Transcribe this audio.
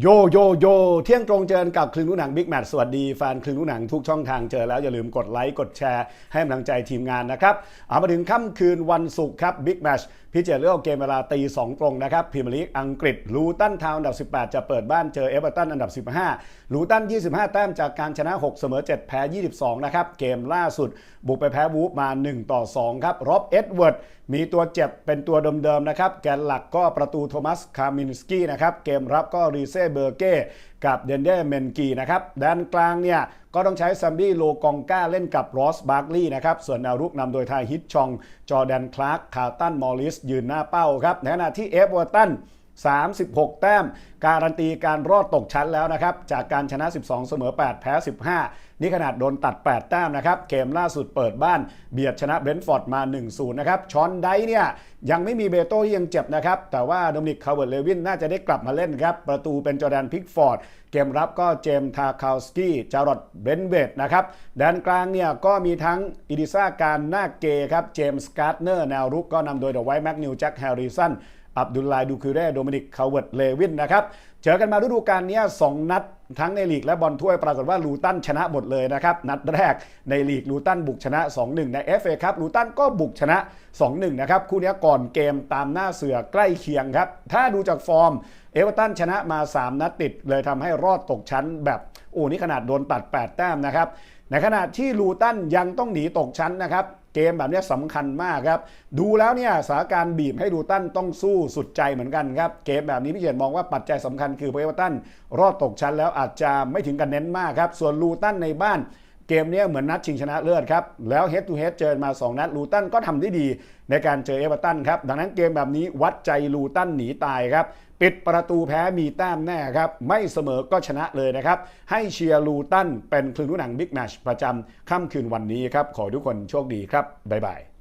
โยโยโยเที่ยงตรงเจอกับคลึงลูกหนังบิ๊กแมทสวัสดีแฟนคลึงลูกหนังทุกช่องทางเจอแล้วอย่าลืมกดไลค์กดแชร์ให้กำลังใจทีมงานนะครับเอามาถึงค่ำคืนวันศุกร์ครับบิ๊กแมท พิจารณาเรื่องเกมเวลาตีสองตรงนะครับพรีเมียร์ลีกอังกฤษลูตันทาวน์อันดับ 18 จะเปิดบ้านเจอเอเวอร์ตันอันดับ 15ลูตัน 25 แต้มจากการชนะ 6 เสมอ 7 แพ้ 22 นะครับเกมล่าสุด บุกไปแพ้วูฟมา 1 ต่อ 2 ครับร็อบเอ็ดเวิร์ดมีตัวเจ็บเป็นตัวเดิมๆนะครับแกนหลักก็ประตูโทมัสคามินสกี้นะครับเกมรับก็รีเซ่เบอร์เก้กับเดนเดเมนกีนะครับด้านกลางเนี่ย ก็ต้องใช้ซัมบี้โลกองก้าเล่นกับรอสบาร์กลีย์นะครับส่วนแนวรุกนำโดยทายฮิตชอง จอแดนคลาร์กคาร์ตันมอริสยืนหน้าเป้าครับในขณะที่เอฟเวอร์ตัน 36 แต้ม การันตีการรอดตกชั้นแล้วนะครับ จากการชนะ 12 เสมอ 8 แพ้ 15 นี่ขนาดโดนตัด 8 แต้มนะครับเกมล่าสุดเปิดบ้านเบียดชนะเบรนท์ฟอร์ดมา 1-0 นะครับชอนไดเนี่ยยังไม่มีเบโต้ที่ยังเจ็บนะครับ แต่ว่าโดมินิกคาร์เวิร์ดเลวินน่าจะได้กลับมาเล่นครับ ประตูเป็นจอแดนพิกฟอร์ด เกมรับก็เจมส์ทาคาวสกี้จารอดเบนเวตนะครับแดนกลางเนี่ยก็มีทั้งอิดิซ่าการนาเกครับเจมส์การ์เนอร์แนวรุกก็นำโดยเดอะไวท์แม็กนิวแจ็คแฮร์ริสัน อับดุลไลดูคูเรโดมินิกคาเวิร์ดเลวินนะครับเจอกันมาฤดูกาลนี้สองนัดทั้งในลีกและบอลถ้วยปรากฏว่าลูตันชนะหมดเลยนะครับ นัดแรกในลีกลูตันบุกชนะ 2-1 ใน FA ครับลูตันก็บุกชนะ 2-1 นะครับ คู่นี้ก่อนเกมตามหน้าเสือใกล้เคียงครับ ถ้าดูจากฟอร์ม เอเวอร์ตันชนะมา 3 นัดติด เลยทำให้รอดตกชั้นแบบโอ้นี่ขนาดโดนตัด 8 แต้มนะครับในขณะที่ลูตันยังต้องหนีตกชั้นนะครับ เกมแบบนี้สำคัญมากครับ ดูแล้วเนี่ยสถานการณ์บีบให้ดูตันต้องสู้สุดใจเหมือนกันครับ เกมแบบนี้พี่เขียนมองว่าปัจจัยสำคัญคือเอเวอร์ตันรอดตกชั้นแล้วอาจจะไม่ถึงกันเน้นมากครับ ส่วนลูตันในบ้าน เกมนี้เหมือนนัดชิงชนะเลิศครับ แล้ว head to head เจอมา 2 นัดลูตันก็ทำได้ดีในการเจอเอเวอร์ตันครับ ดังนั้นเกมแบบนี้วัดใจลูตันหนีตายครับ ปิดประตูแพ้มีแต้มแน่ครับ ไม่เสมอก็ชนะเลยนะครับ ให้เชียร์ลูตันเป็นคลึงลูกหนังบิ๊กแมชประจำค่ำคืนวันนี้ครับ ขอทุกคนโชคดีครับ บ๊ายบาย